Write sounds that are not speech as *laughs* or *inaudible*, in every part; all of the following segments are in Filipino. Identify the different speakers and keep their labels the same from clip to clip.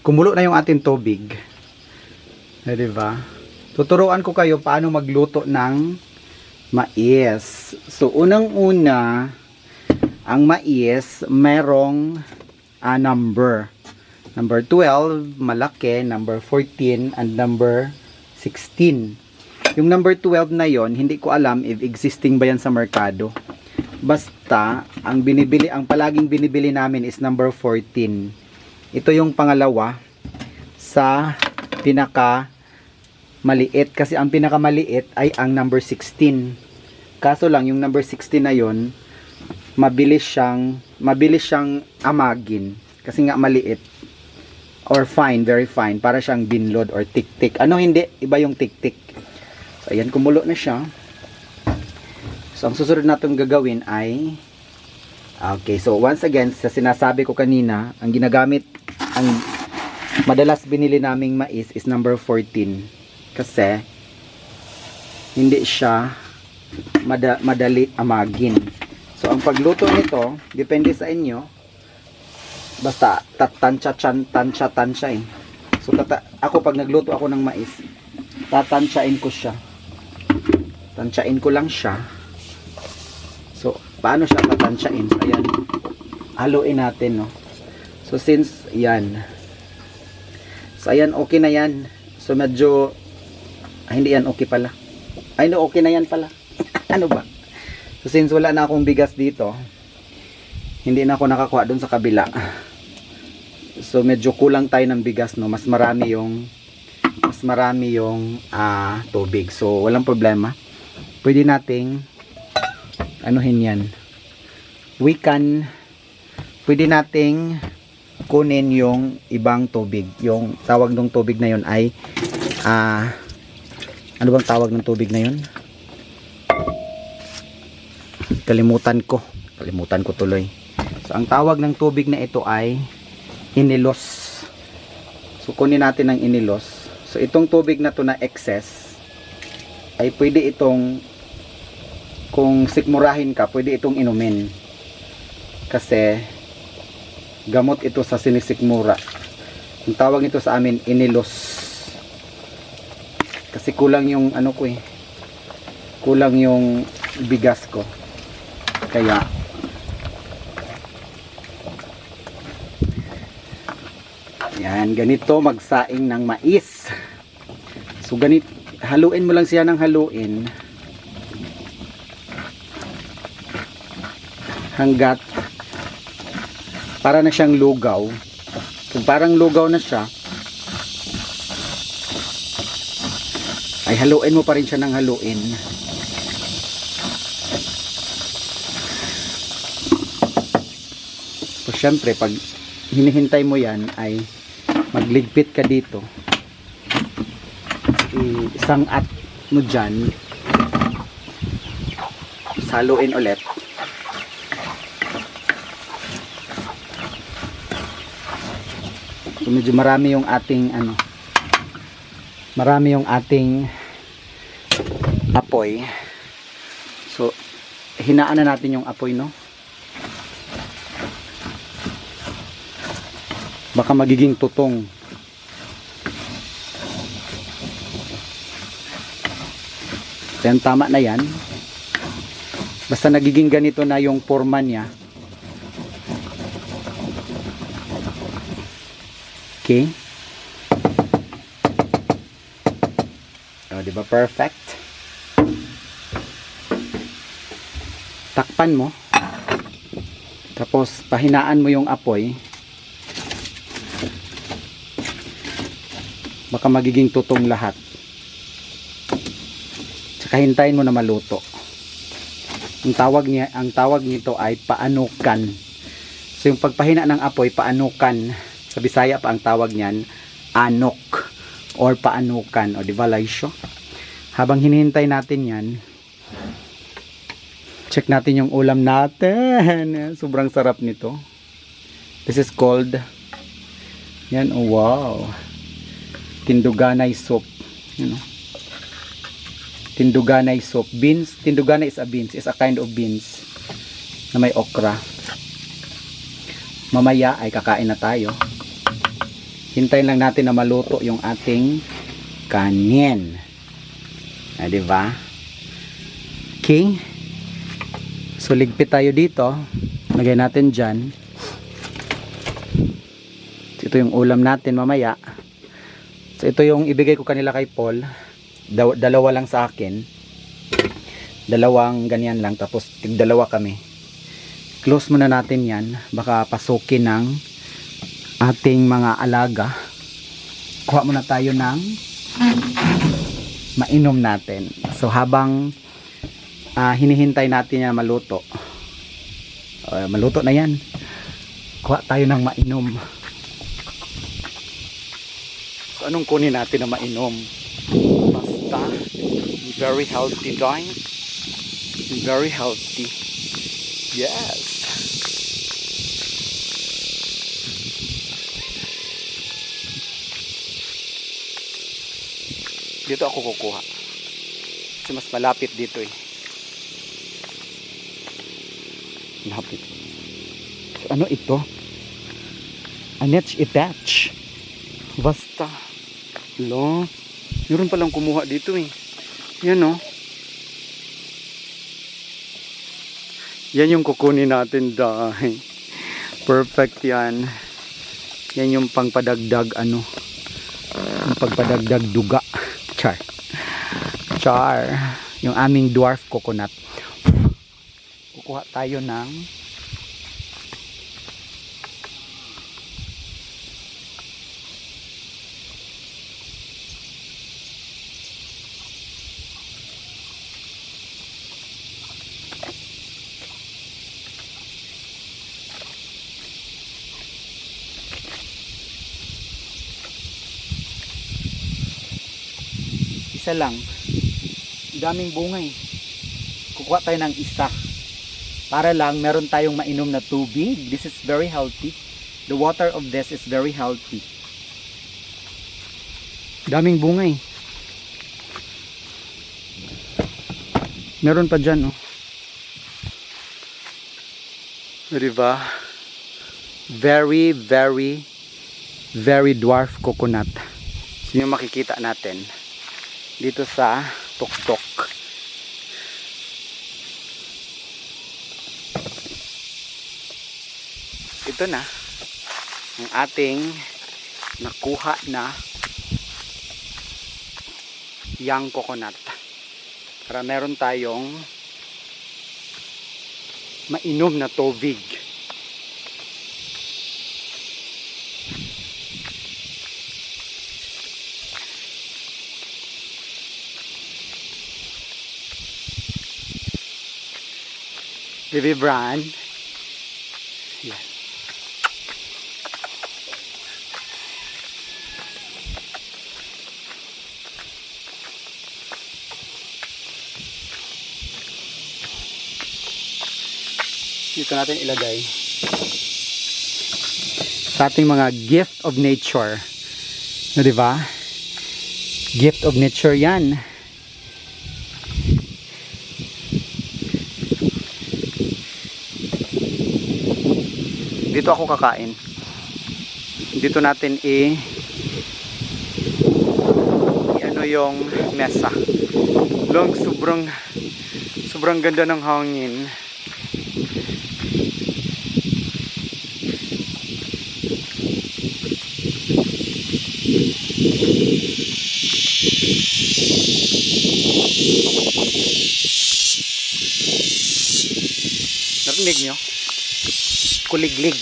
Speaker 1: kumulo na yung ating tubig. Eh, di ba? Tuturuan ko kayo paano magluto ng mais. So, unang-una, ang mais, merong ah, number. Number 12, malaki. Number 14, and number 16. Yung number 12 na yon hindi ko alam if existing ba yan sa merkado. Basta, ang binibili, ang palaging binibili namin is number 14. Ito yung pangalawa sa pinaka maliit kasi ang pinakamaliit ay ang number 16. Kaso lang yung number 16 na yon mabilis siyang mabilis siyang amagin kasi nga maliit or fine, very fine para siyang binlod or tik-tik. Ano hindi? Iba yung tik-tik. So ayan kumulo na siya. So ang susunod natin gagawin ay Okay, so once again sa sinasabi ko kanina, ang ginagamit ang madalas binili naming mais is number 14 kasi hindi siya mada- madali amagin. So, ang pagluto nito, depende sa inyo. Basta, tatansya, chan, tansya, tansya eh. So, tata ako pag nagluto ako ng mais, tatansyain ko siya. Tansyain ko lang siya. So, paano siya tatansyain? Ayan. Haluin natin, no? So, since, yan. So, ayan, okay na yan. So, medyo, ay, hindi yan okay pala. Ay, no, okay na yan pala. *laughs* ano ba? So, since wala na akong bigas dito, hindi na ako nakakuha dun sa kabila. So, medyo kulang tayo ng bigas, no? Mas marami yung, mas marami yung ah, tubig. So, walang problema. Pwede nating, anuhin yan. We can, pwede nating kunin yung ibang tubig. Yung tawag ng tubig na yun ay, ah, ano bang tawag ng tubig na yun? Kalimutan ko. Kalimutan ko tuloy. So, ang tawag ng tubig na ito ay inilos. So, kunin natin ang inilos. So, itong tubig na to na excess ay pwede itong kung sikmurahin ka, pwede itong inumin. Kasi gamot ito sa sinisikmura. Ang tawag nito sa amin inilos. Kasi kulang yung ano ko eh. Kulang yung bigas ko. Kaya Yan, ganito magsaing ng mais. So ganit haluin mo lang siya ng haluin hanggat para na siyang lugaw. Kung parang lugaw na siya, ay haluin mo pa rin siya ng haluin. So, syempre, pag hinihintay mo yan, ay magligpit ka dito. I- Isang at mo dyan, saluin ulit. So, medyo marami yung ating ano marami yung ating apoy. So hinaan na natin yung apoy no? Baka magiging tutong. Yan tama na yan. Basta nagiging ganito na yung forma niya okay O, di ba perfect? Takpan mo. Tapos pahinaan mo yung apoy. Baka magiging tutong lahat. Tsaka hintayin mo na maluto. Ang tawag niya, ang tawag nito ay paanukan. So yung pagpahina ng apoy, paanukan. Sa Bisaya pa ang tawag niyan, anok or paanukan o di ba laisyo habang hinihintay natin yan check natin yung ulam natin. *laughs* Sobrang sarap nito. This is called yan oh wow. Tinduganay soup. You know? Tinduganay soup. Beans tinduganay is a beans. Is a kind of beans na may okra. Mamaya ay kakain na tayo Hintayin lang natin na maluto yung ating kanin. Ah, di ba? King. So ligpit tayo dito. Lagay natin dyan. Ito yung ulam natin mamaya. So ito yung ibigay ko kanila kay Paul. Daw- dalawa lang sa akin. Dalawang ganyan lang. Tapos tig dalawa kami. Close muna natin yan. Baka pasukin ng ating mga alaga. Kuha muna tayo ng mainom natin. So habang ah, hinihintay natin yan maluto. Uh, maluto na yan. Kuha tayo ng mainom. So anong kunin natin na mainom? Basta very healthy dine. Very healthy. Yes. Dito ako kukuha. Kasi mas malapit dito eh. Malapit. So, ano ito? Anetch itach. Basta. Lo. Meron palang kumuha dito eh. Yan oh. Yan yung kukunin natin dahil. Perfect yan. Yan yung pangpadagdag ano. Pagpadagdag duga. Char. Yung aming dwarf coconut. Kukuha tayo ng isa lang. Daming bunga eh. Kukuha tayo ng isa. Para lang meron tayong mainom na tubig. This is very healthy. The water of this is very healthy. Daming bunga eh. Meron pa dyan oh. Diba? Very, very, very dwarf coconut. So yung makikita natin dito sa tuktok. Ito na ang ating nakuha na young coconut. Para meron tayong mainom na tubig. Baby brand. Yan. Dito natin ilagay sa ating mga gift of nature. No, di ba? Gift of nature 'yan. Dito ako kakain. Dito natin i, i ano yung mesa. Long sobrang sobrang ganda ng hangin. Narinig nyo kuliglig.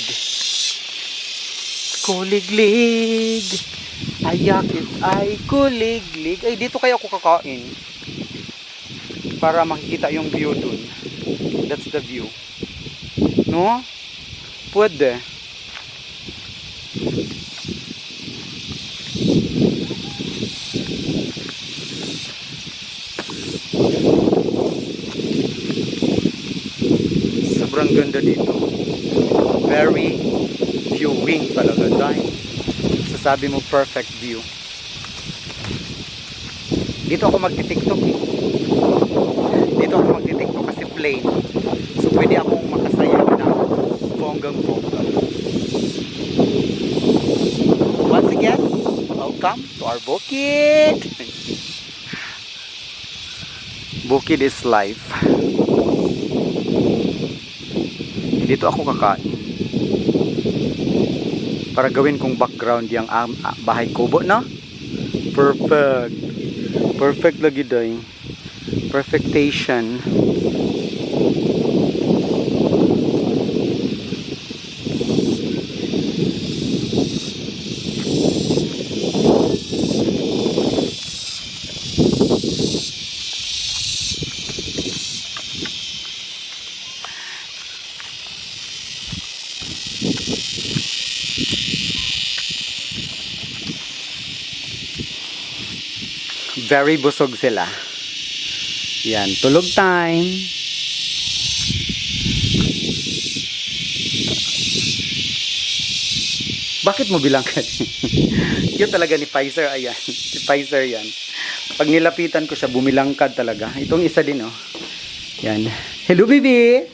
Speaker 1: Kuliglig. Ayakit ay kuliglig. Ay dito kaya ako kakain. Para makikita yung view dun. That's the view. No? Pwede sobrang ganda dito very viewing talaga dahil sasabi mo perfect view dito ako magti-tiktok eh. dito ako magti-tiktok kasi plain so pwede akong makasayaw ng bonggang bongga once again welcome to our bukid. *laughs* bukid is life. Dito ako kakain. Para gawin kong background yung um, ah, bahay kubo, no? Perfect. Perfect lagi doy. Perfectation. Very busog sila. Yan, tulog time. Bakit mo bilang ka? *laughs* Yun talaga ni Pfizer, ayan. Si Pfizer yan. Pag nilapitan ko siya, bumilangkad talaga. Itong isa din, oh. Yan. Hello, baby!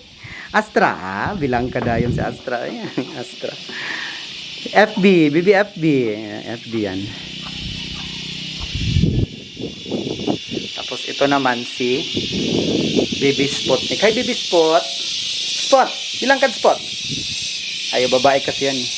Speaker 1: Astra, ah. Bilang ka dayon si Astra. Ayan, *laughs* Astra. FB, baby FB. FB yan. Ito naman si Baby Spotnik. Hi Baby Spot. Spot. Bilang ka Spot. Ayo babae kasi yan. eh.